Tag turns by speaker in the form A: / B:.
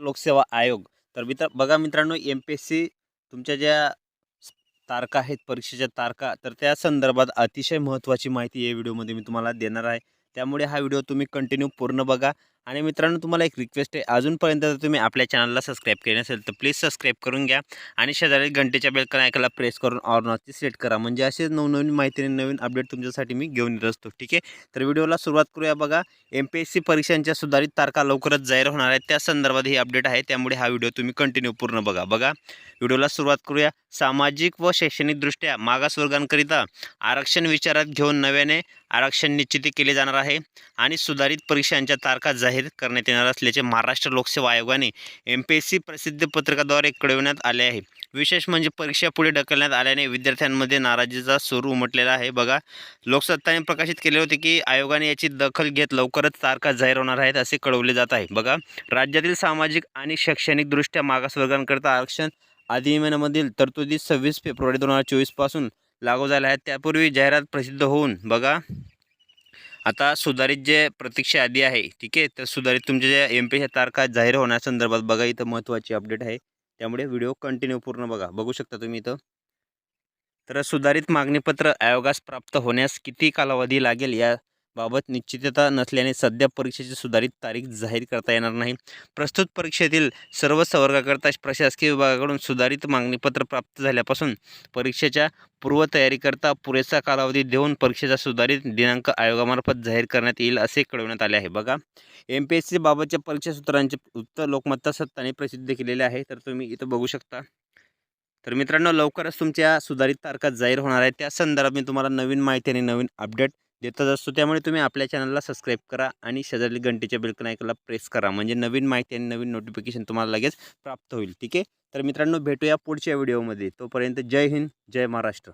A: लोकसेवा आयोग. तर मित्र बघा मित्रांनो एम पी एस सी तुमच्या ज्या तारखा आहेत परीक्षेच्या तारखा तर त्या संदर्भात अतिशय महत्त्वाची माहिती या व्हिडिओमध्ये मी तुम्हाला देणार आहे. त्यामुळे हा व्हिडिओ तुम्ही कंटिन्यू पूर्ण बघा. आणि मित्रांनो तुम्हाला एक रिक्वेस्ट आहे. अजूनपर्यंत जर तुम्ही आपल्या चॅनलला सबस्क्राईब केले नसेल तर प्लीज सबस्क्राईब करून घ्या. आणि शेजारी घंटेच्या बेलकन ऐकायला प्रेस करून ऑर्नॉची सेट करा. म्हणजे असे नवनवीन माहिती नवीन अपडेट तुमच्यासाठी मी घेऊन येत असतो. ठीक आहे? तर व्हिडिओला सुरुवात करूया बघा. एम पी एस सी परीक्षांच्या सुधारित तारखा लवकरच जाहीर होणार आहेत. त्या संदर्भात ही अपडेट आहे. त्यामुळे हा व्हिडिओ तुम्ही कंटिन्यू पूर्ण बघा. बघा. व्हिडिओला सुरुवात करूया. सामाजिक व शैक्षणिकदृष्ट्या मागासवर्गांकरिता आरक्षण विचारात घेऊन नव्याने आरक्षण निश्चिती केले जाणार आहे. आणि सुधारित परीक्षांच्या तारखा जाहीर करण्यात येणार असल्याचे महाराष्ट्र लोकसेवा आयोगाने एम पी एस सी प्रसिद्ध पत्रकाद्वारे कळविण्यात आले आहे. विशेष म्हणजे परीक्षा पुढे ढकलण्यात आल्याने विद्यार्थ्यांमध्ये नाराजीचा सूर उमटलेला आहे. बघा लोकसत्ताने प्रकाशित केले होते की आयोगाने याची दखल घेत लवकरच तारखा जाहीर होणार आहेत असे कळवले जात आहे. बघा राज्यातील सामाजिक आणि शैक्षणिकदृष्ट्या मागासवर्गांकरिता आरक्षण अधिनियमामधील तरतुदी सव्वीस फेब्रुवारी दोन हजार चोवीसपासून लागू झाल्या आहेत. त्यापूर्वी जाहिरात प्रसिद्ध होऊन बघा आता सुधारित जे प्रतीक्षा यादी आहे ठीक आहे? तर सुधारित तुमच्या ज्या एम पीच्या तारखा जाहीर होण्यासंदर्भात बघा इथं महत्त्वाची अपडेट आहे. त्यामुळे व्हिडिओ कंटिन्यू पूर्ण बघा. बघू शकता तुम्ही इथं. तर सुधारित मागणीपत्र आयोगास प्राप्त होण्यास किती कालावधी लागेल या बाबत निश्चितता नसल्याने सध्या परीक्षेची सुधारित तारीख जाहीर करता येणार नाही. प्रस्तुत परीक्षेतील सर्व संवर्गाकरता प्रशासकीय विभागाकडून सुधारित मागणीपत्र प्राप्त झाल्यापासून परीक्षेच्या पूर्वतयारीकरता पुरेसा कालावधी देऊन परीक्षेचा सुधारित दिनांक आयोगामार्फत जाहीर करण्यात येईल असे कळवण्यात आले आहे. बघा एम पी एस सी बाबतच्या परीक्षा सूत्रांचे उत्तर लोकमत्ता सत्ताने प्रसिद्ध केलेले आहे. तर तुम्ही इथं बघू शकता. तर मित्रांनो लवकरच तुमच्या सुधारित तारखा जाहीर होणार आहे त्या संदर्भात मी तुम्हाला नवीन माहिती आणि नवीन अपडेट देतच असतो. त्यामुळे तुम्ही आपल्या चॅनलला सबस्क्राईब करा आणि शेजारी घंटेच्या बिलकन ऐकायला प्रेस करा. म्हणजे नवीन माहिती आणि नवीन नोटिफिकेशन तुम्हाला लगेच प्राप्त होईल. ठीक आहे? तर मित्रांनो भेटूया पुढच्या व्हिडिओमध्ये. तोपर्यंत जय हिंद जय महाराष्ट्र.